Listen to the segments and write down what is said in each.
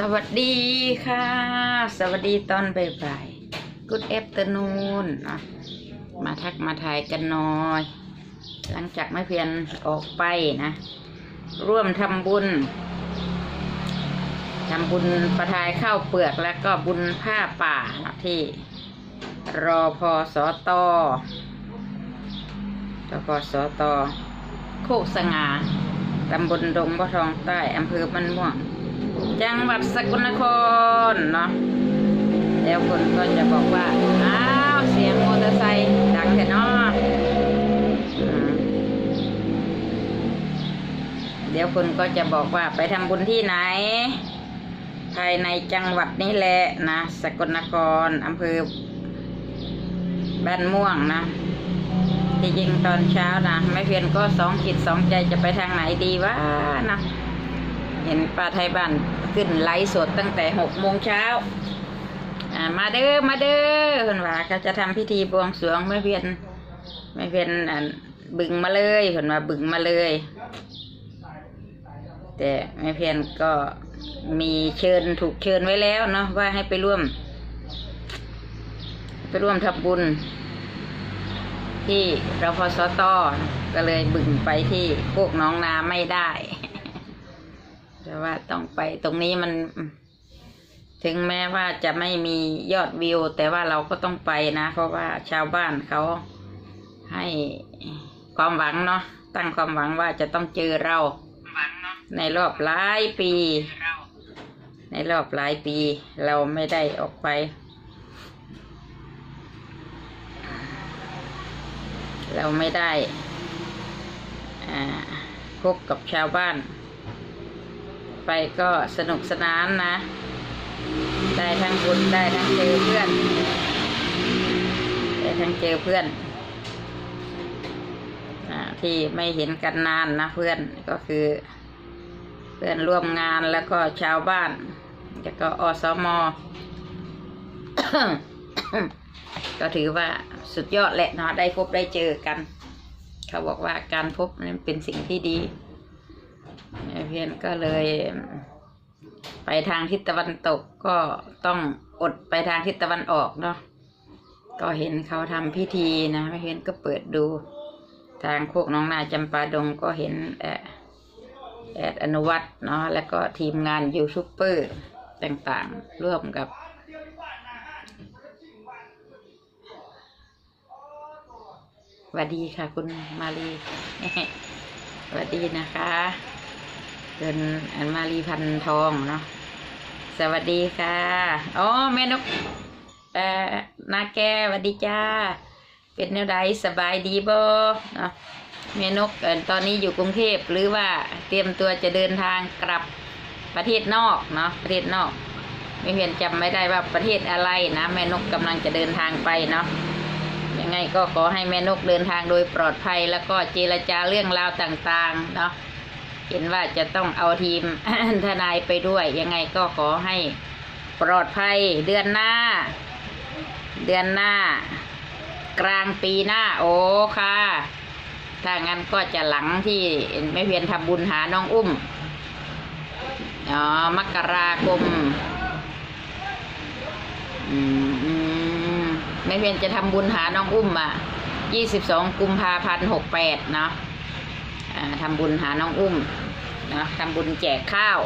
สวัสดีค่ะ สวัสดีตอนบ่ายๆ Good afternoon นะมาทักมาทายกันหน่อย หลังจากไม่เพียนออกไปนะ ร่วมทำบุญทำบุญประทายข้าวเปลือกแล้วก็บุญผ้าป่าที่รอพอสอตอรอพอสอตอโคกสง่าตำบลดงบ่ทองใต้อำเภอมันม่วง จังหวัดสกลนครเนาะแล้วคนก็จะบอกว่า อ้าว เสียงมอเตอร์ไซค์ดังแต่นออืมเดี๋ยวคนก็จะบอกว่าไปทำบุญที่ไหน ภายในจังหวัดนี้แหละนะ สกลนครอำเภอบ้านม่วงนะที่จริงตอนเช้านะไม่เพียนก็สองจิตสองใจจะไปทางไหนดีวะนะ เห็นป้าไทยบ้านขึ้นไลฟ์สดตั้งแต่หกโมงเช้าอ่ามาเด้อมาเด้อเพิ่นว่าเขาจะทำพิธีบวงสรวงไม่เพียนไม่เพียนอ่าบึงมาเลยเพิ่นว่าบึงมาเลย แต่ไม่เพียนก็มีเชิญถูกเชิญไว้แล้วเนาะว่าให้ไปร่วม ไปร่วมทำบุญ ที่รพสตก็เลยบึงไปที่พวกน้องนาไม่ได้ แต่ว่าต้องไปตรงนี้มัน ถึงแม้ว่าจะไม่มียอดวิว แต่ว่าเราก็ต้องไปนะ เพราะว่าชาวบ้านเขาให้ความหวังเนาะตั้งความหวังว่าจะต้องเจอเรา ในรอบหลายปี ในรอบหลายปี เราไม่ได้ออกไปเราไม่ได้พบกับชาวบ้าน ไปก็สนุกสนานนะ ได้ทั้งบุญได้ทั้งเจอเพื่อน ได้ทั้งเจอเพื่อนอที่ไม่เห็นกันนานนะเพื่อนก็คือ เพื่อนร่วมงานแล้วก็ชาวบ้าน แล้วก็อสมก็ถือว่าสุดยอดแหละเนาะได้พบได้เจอกัน เขาบอกว่าการพบนั้นเป็นสิ่งที่ดี เพียนก็เลย ไปทางทิศตะวันตกก็ต้องอดไปทางทิศตะวันออกเนาะก็เห็นเขาทำพิธีนะเพียนก็เปิดดู ทางโคกน้องนาจำปาดงก็เห็นแอดแอดอนุวัตเนาะแล้วก็ทีมงานยูทูบเบอร์ต่างๆร่วมกับสวัสดีค่ะคุณมาลีสวัสดีนะคะ เป็นอันมาลีพันทองเนาะสวัสดีค่ะอ๋อแม่นกเอ่อนาแกสวัสดีจ้า เป็นแนวใดสบายดีบ่เนาะแม่นกเอ่อตอนนี้อยู่กรุงเทพหรือว่าเตรียมตัวจะเดินทางกลับประเทศนอกเนาะประเทศนอกไม่เพียนจำไม่ได้ว่าประเทศอะไรนะแม่นกกำลังจะเดินทางไปเนาะยังไงก็ขอให้แม่นกเดินทางโดยปลอดภัย แล้วก็เจรจาเรื่องราวต่างๆเนาะ เห็นว่าจะต้องเอาทีมทนายไปด้วย ยังไงก็ขอให้ปลอดภัยเดือนหน้า เดือนหน้า กลางปีหน้า โอ้ค่ะ ถ้างั้นก็จะหลังที่ไม่เพียนทำบุญหาน้องอุ้มอ๋อมกราคมอืมอืมไม่เพียนจะทำบุญหาน้องอุ้มอะยี่สิบสองกุมภาพันธ์หกแปดเนาะ อ่าทำบุญหาน้องอุ้มนะทำบุญแจกข้าว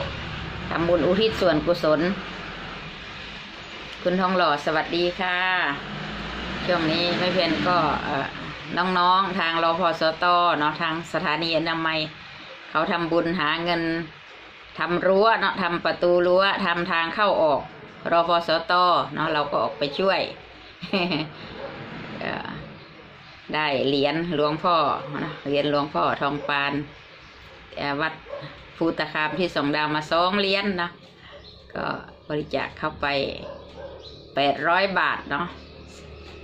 ทำบุญอุทิศส่วนกุศล คุณทองหล่อสวัสดีค่ะ ช่วงนี้ไม่เพียนก็น้องๆทางรอพสตเนาะทางสถานีอนามัยเขาทำบุญหาเงินทำรั้วเนาะทำประตูรั้วทำทางเข้าออกรอพสตเนาะเราก็ออกไปช่วย ได้เหรียญหลวงพ่อนะเหรียญหลวงพ่อทองปานวัดภูตะคามที่สองดาวมาสองเหรียญนะก็บริจาคเข้าไปแปดร้อยบาทเนาะ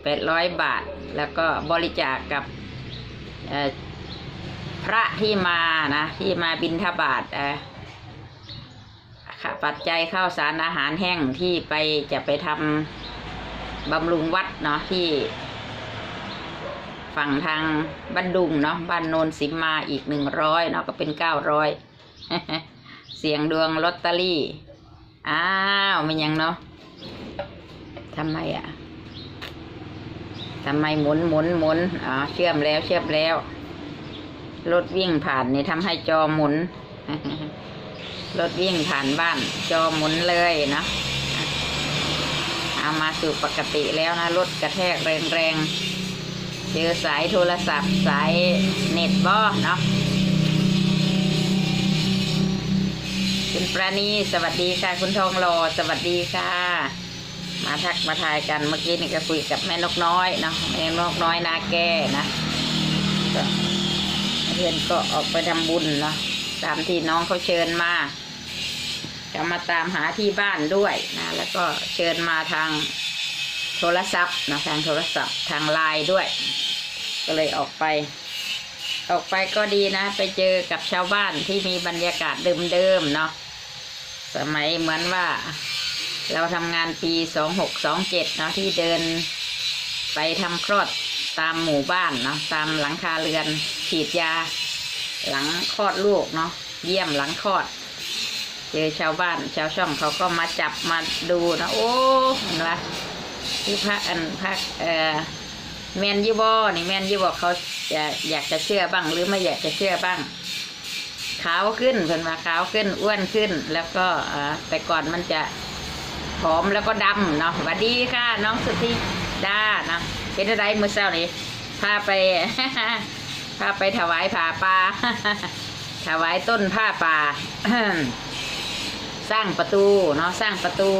แปดร้อยบาท แล้วก็บริจาคกับพระที่มานะที่มาบินทบาทอ่อค่ะปัจจัยข้าวสารอาหารแห้งที่ไปจะไปทำบำรุงวัดเนาะที่ ฝั่งทางบ้านดุงเนาะบ้านโนนสิมมาอีกหนึ่งร้อยเนาะก็เป็นเก้าร้อยเสียงดวงลอตเตอรี่ อ้าวมันยังเนาะทำไมอะทำไมหมุนหมุนหมุนอ๋อเชื่อมแล้วเชื่อมแล้วรถวิ่งผ่านนี่ทำให้จอหมุนรถวิ่งผ่านบ้าน จอหมุนเลยนะเอามาสู่ปกติแล้วนะรถกระแทกแรงๆ เจอสายโทรศัพท์สายเน็ตบ่เนาะคุณปราณีสวัสดีค่ะ คุณทองหล่อสวัสดีค่ะ มาทักมาทายกันเมื่อกี้นี่ก็คุยกับแม่นกน้อยเนาะแม่นกน้อยนาแก่นะเพื่อนก็ออกไปทำบุญเนาะตามที่น้องเขาเชิญมาจะมาตามหาที่บ้านด้วยนะแล้วก็เชิญมาทาง ทรศัพท์นะทางโทรศัพท์ทางไลน์ด้วย ก็เลยออกไป ออกไปก็ดีนะ ไปเจอกับชาวบ้านที่มีบรรยากาศเดิมๆเนาะสมัยเหมือนว่า เราทำงานปีสองหกสองเจ็ดเนาะที่เดินไปทำคลอดตามหมู่บ้านเนาะตามหลังคาเรือนฉีดยา หลังคลอดลูกเนาะเยี่ยมหลังคลอด เจอชาวบ้าน ชาวช่องเขาก็มาจับมาดูนะโอ้เห็นปะที่พระอันพระเอ่อแมนยูบอนี่แมนยูบอเขาจะอยากจะเชื่อบ้าง หรือไม่อยากจะเชื่อบ้างขาวขึ้นเพิ่นมาขาวขึ้นอ้วนขึ้น แล้วก็อ่อแต่ก่อนมันจะผอมแล้วก็ดำเนาะสวัสดีค่ะ น้องสุธิดาเนาะเป็นอะไรมือเช้านี่พาไปพาไปถวายผ่าป่าถวายต้นผ้าป่า สร้างประตูเนาะสร้างประตู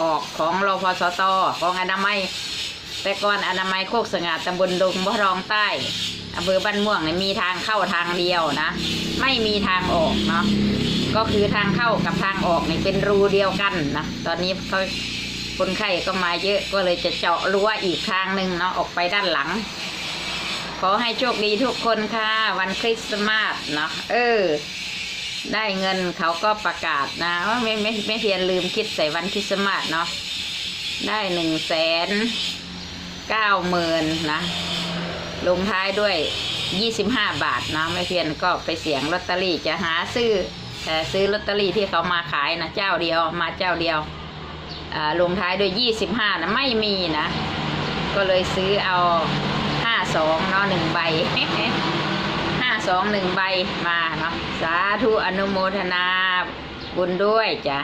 ออกของรพสตของอนามัย แต่ก่อนอนามัยโคกสง่าตำบลดงพระรองใต้อำเภอบ้านม่วงเนี่ยมีทางเข้าทางเดียวนะ ไม่มีทางออกเนาะก็คือทางเข้ากับทางออกนี่เป็นรูเดียวกันนะตอนนี้เขาคนไข้ก็มาเยอะก็เลยจะเจาะรั้วอีกทางหนึ่งเนาะออกไปด้านหลัง ขอให้โชคดีทุกคนค่ะ วันคริสต์มาสเนาะเออ ได้เงินเขาก็ประกาศนะว่าไม่ไม่ไม่เพียนลืมคิดใส่วันคริสต์มาสเนาะได้หนึ่งแสนเก้าหมื่นนะ ลงท้ายด้วยยี่สิบห้าบาทนะไม่เพียนก็ไปเสี่ยงลอตเตอรี่จะหาซื้อแต่ซื้อลอตเตอรี่ที่เขามาขายนะเจ้าเดียวมาเจ้าเดียวอ่าลงท้ายด้วยยี่สิบห้านะไม่มีนะ ก็เลยซื้อเอาห้าสองเนาะหนึ่งใบ สองหนึ่งใบมาเนาะสาธุอนุโมทนาบุญด้วยจ้ะ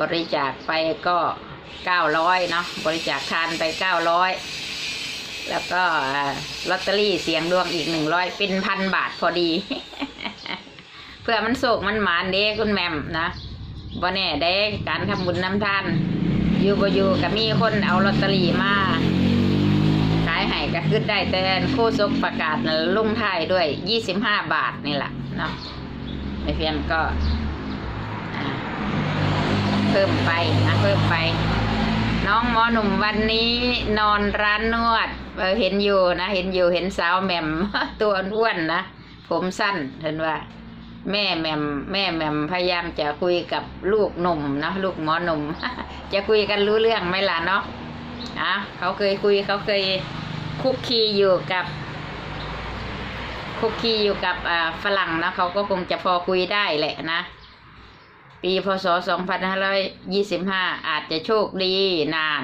บริจาคไปก็เก้าร้อยเนาะบริจาคทานไปเก้าร้อยแล้วก็ลอตเตอรี่เสียงดวงอีกหนึ่งร้อยเป็นพันบาทพอดี เพื่อมันโศกมันหมานเด้คุณแมมนะบ่แน่เด้การทำบุญน้ำท่านอยู่บ่อยู่ก็มีคนเอาลอตเตอรี่มา ขึ้นได้แต่โคศกประกาศนะลงไทยด้วยยี่สิบห้าบาทนี่แหละเนาะในเพียงก็เพิ่มไปนะเพิ่มไป น้องหมอหนุ่มวันนี้นอนร้านนวดเออเห็นอยู่นะเห็นอยู่เห็นสาวแหม่มตัวอ้วนนะผมสั้นเห็นว่า แม่แหม่มแม่แหม่มพยายามจะคุยกับลูกหนุ่มนะลูกหมอหนุ่มจะคุยกันรู้เรื่องไหมล่ะเนาะอะเขาเคยคุยเขาเคย คุกคีอยู่กับคุกคีอยู่กับฝรั่งนะเขาก็คงจะพอคุยได้แหละนะ ปีพศ 2525 อาจจะโชคดีนาน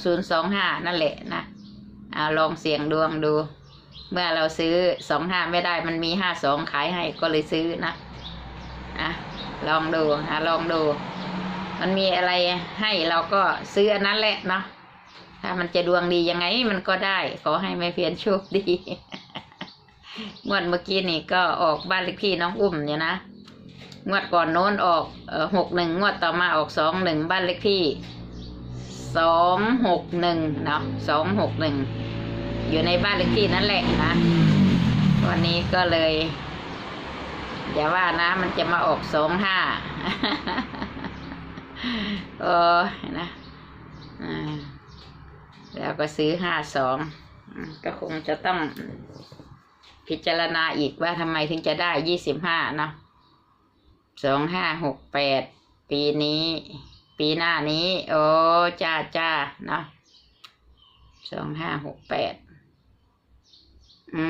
2025 นั่นแหละนะเอาลองเสี่ยงดวงดู เมื่อเราซื้อ 25 ไม่ได้มันมี 52 ขายให้ก็เลยซื้อนะอะลองดูนะลองดู มันมีอะไรให้เราก็ซื้ออันนั้นแหละเนาะ ถ้ามันจะดวงดียังไงมันก็ได้ ขอให้ไม่เพียนโชคดีงวดเมื่อกี้นี่ก็ออกบ้านเลขที่น้องอุ้มเนี่ยนะงวดก่อนโน้นออกหกหนึ่งงวดต่อมาออกสองหนึ่งบ้านเลขที่สองหกหนึ่งเนาะสองหกหนึ่งอยู่ในบ้านเลขที่นั่นแหละนะ วันนี้ก็เลย อย่าว่านะ มันจะมาออกสองห้าเออนะอ่า แล้วก็ซื้อห้าสองก็คงจะต้องพิจารณาอีกว่าทำไมถึงจะได้ยี่สิบห้าเนาะสองห้าหกแปดปีนี้ ปีหน้านี้ โอ้จ้าจ้าเนาะสองห้าหกแปดอื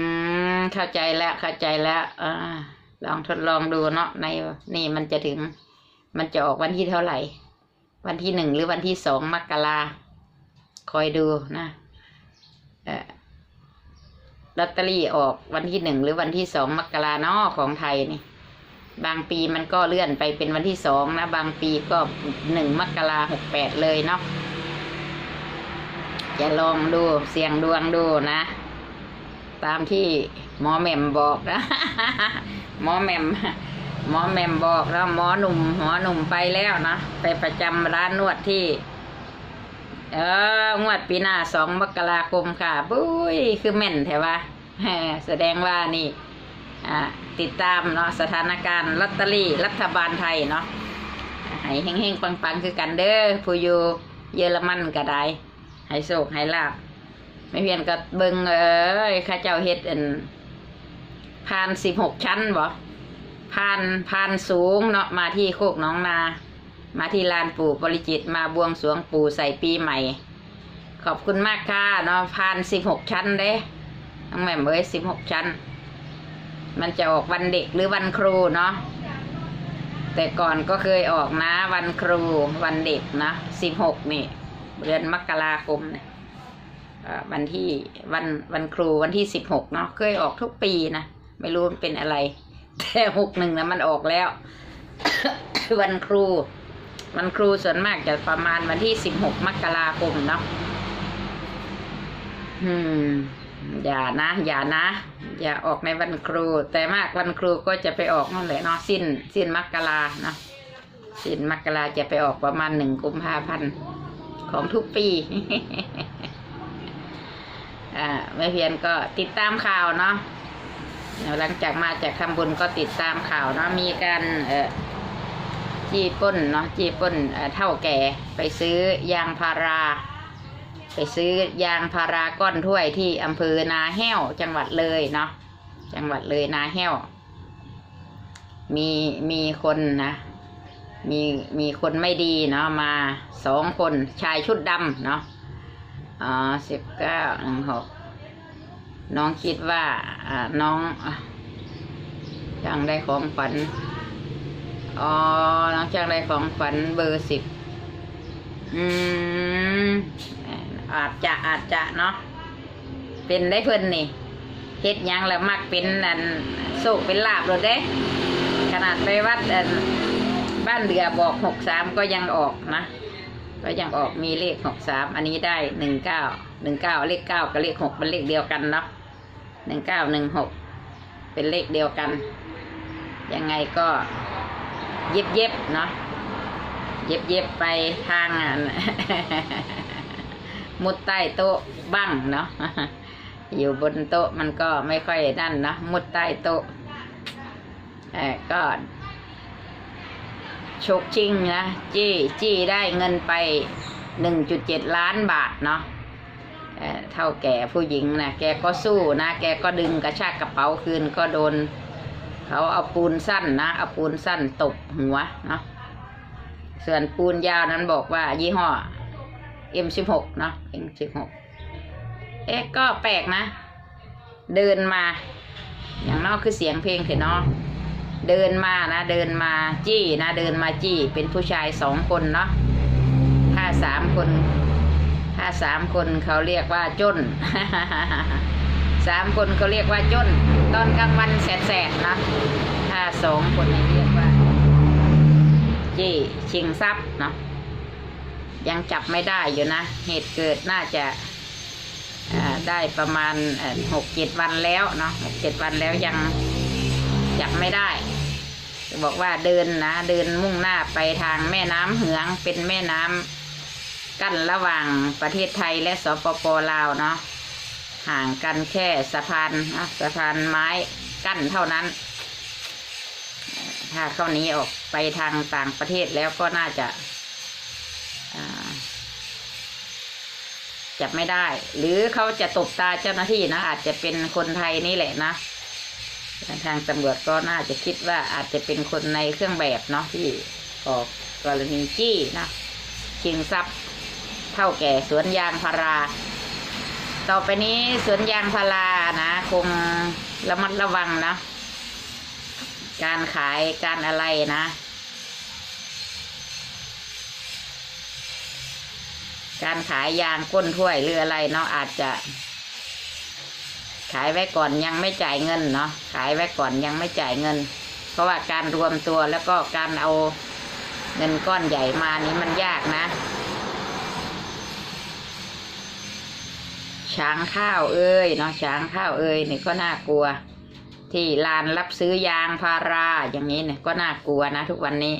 ม เข้าใจแล้วเข้าใจแล้วอ่าลองทดลองดูเนาะในนี่มันจะถึง มันจะออกวันที่เท่าไหร่ วันที่หนึ่งหรือวันที่สองมกราค คอยดูนะลอตเตอรี่ออกวันที่หนึ่งหรือวันที่สองมกราเนาะของไทยนี่ บางปีมันก็เลื่อนไปเป็นวันที่สองนะ บางปีก็หนึ่งมกราหกแปดเลยเนาะจะลองดูเสียงดวงดูนะ ตามที่หมอแหม่มบอกนะหมอแหม่มหมอแหม่มบอกแล้วหมอหนุ่มหมอหนุ่มไปแล้วนะ ไปประจำร้านนวดที่ เอองวดปีหน้าสองมกราคมค่ะบุ้ยคือแม่นแถวะแสดงว่านี่ติดตามเนาะสถานการณ์ลอตเตอรี่รัฐบาลไทยเนาะให้เฮงๆปังๆ คือกันเด้อผู้อยู่เยอรมันก็ได้ให้โชคให้ลาบไม่เพียงก็เบิงเอ้ยข้าเจ้าเฮ็ดอันผ่านสิบหกชั้นบ่ผ่านผ่านสูงเนาะมาที่โคกน้องนา มาที่ลานปู่บริจิตมาบวงสรวงปู่ใส่ปีใหม่ ขอบคุณมากค่ะเนาะผ่านสิบหกชั้นเด้ทั้งแม่เอ้ยสิบหกชั้น มันจะออกวันเด็กหรือวันครูเนาะแต่ก่อนก็เคยออกนะ วันครูวันเด็กนะสิบหกนี่เดือนมกราคมเนี่ยเอ่อวันที่วันวันครูวันที่สิบหกเนาะเคยออกทุกปีนะไม่รู้มันเป็นอะไร แต่หกหนึ่งนะมันออกแล้ว วันครู วันครูส่วนมากจะประมาณวันที่สิบหกมกราคมเนาะอืม อย่านะ อย่านะ อย่าออกในวันครู แต่มากวันครูก็จะไปออกนั่นแหละเนาะสิ้น สิ้นมกราเนาะสิ้นมกราจะไปออกประมาณหนึ่งกุมภาพันธ์ของทุกปีอ่าแม่เพียนก็ติดตามข่าวเนาะหลังจากมาจากทำบุญก็ติดตามข่าวเนาะมีการเอ่อ จี้ป้นเนาะจี้ป้นเท่าแก่ไปซื้อยางพารา ไปซื้อยางพาราก้อนถ้วยที่อำเภอนาแห้วจังหวัดเลยเนาะจังหวัดเลยนาแห้ว มีมีคนนะมีมีคนไม่ดีเนาะมาสองคนชายชุดดำเนาะอ๋อสิบเก้าหนึ่งหกน้องคิดว่าอ่าน้องอะช่างได้ของขวัญ อ๋อน้องช่างได้ของขวัญเบอร์สิบอืมอาจจะอาจจะเนาะเป็นได้เพิ่นนี่เฮ็ดยังแล้วมักเป็นอันโศกเป็นลาบเลยเด้ขนาดไปวัดบ้านเรือบอกหกสามก็ยังออกนะ ก็ยังออกมีเลขหกสามอันนี้ได้หนึ่งเก้าหนึ่งเก้าเลขเก้ากับเลขหกเป็นเลขเดียวกันเนาะหนึ่งเก้าหนึ่งหกเป็นเลขเดียวกัน ยังไงก็ เย็บเย็บเนาะเย็บเย็บไปทางอะมุดใต้โต๊ะบ้างเนาะอยู่บนโต๊ะมันก็ไม่ค่อยนั่นนะมุดใต้โต๊ะเออก็ฉกชิงนะ จี้จี้ได้เงินไปหนึ่งจุดเจ็ดล้านบาทเนาะเออเท่าแก่ผู้หญิงนะแกก็สู้นะ แกก็ดึงกระชากกระเป๋าคืนก็โดน เขาเอาปูนสั้นนะเอาปูนสั้นตบหัวเนาะส่วนปูนยาวนั้นบอกว่า ยี่ห้อ M16 เนาะ M16 เอ๊ะก็แปลกนะ เดินมา อย่างนอกคือเสียงเพลงเถอะเนาะเดินมานะ เดินมาจี้นะ เดินมาจี้ เป็นผู้ชายสองคนเนาะถ้าสามคน ถ้าสามคนเขาเรียกว่าจน สามคนเขาเรียกว่าจน ตอนกลางวันแสดๆนะถ้าสองคนนี่เรียกว่าจี้ชิงทรัพย์เนาะยังจับไม่ได้อยู่นะ เหตุเกิดน่าจะได้ประมาณหกเจ็ดวันแล้วเนาะหกเจ็ดวันแล้วยังจับไม่ได้ บอกว่าเดินนะ เดินมุ่งหน้าไปทางแม่น้ำเหืองเป็นแม่น้ำกั้นระหว่างประเทศไทยและสปปลาวเนาะ ห่างกันแค่สะพานนะสะพานไม้กั้นเท่านั้น ถ้าเขานี้ออกไปทางต่างประเทศแล้วก็น่าจะาจับไม่ได้ หรือเขาจะตบตาเจ้าหน้าที่นะ อาจจะเป็นคนไทยนี่แหละนะ ทางตำรวจก็น่าจะคิดว่าอาจจะเป็นคนในเครื่องแบบเนาะที่ออกกรณีจี้นะชิงทรัพย์เท่าแก่สวนยางพารา ต่อไปนี้สวนยางพารานะ คงระมัดระวังนะ การขายการอะไรนะ การขายยางก้นถ้วยหรืออะไรเนาะอาจจะ ขายไว้ก่อนยังไม่จ่ายเงินเนาะขายไว้ก่อนยังไม่จ่ายเงิน เพราะว่าการรวมตัวแล้วก็การเอาเงินก้อนใหญ่มานี้มันยากนะ ช้างข้าวเอ้ยเนาะช้างข้าวเอ้ยนี่ก็น่ากลัว ที่ลานรับซื้อยางพาราอย่างนี้เนี่ยก็น่ากลัวนะ ทุกวันนี้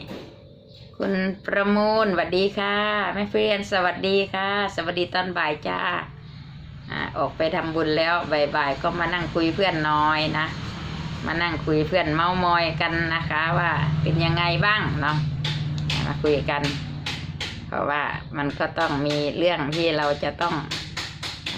คุณประมูลสวัสดีค่ะแม่เฟียนสวัสดีค่ะ สวัสดีตอนบ่ายจ้าอ่าออกไปทำบุญแล้วบ่ายๆก็มานั่งคุยเพื่อนน้อยนะ มานั่งคุยเพื่อนเมามอยกันนะคะ ว่าเป็นยังไงบ้างเนาะมาคุยกัน เพราะว่ามันก็ต้องมีเรื่องที่เราจะต้อง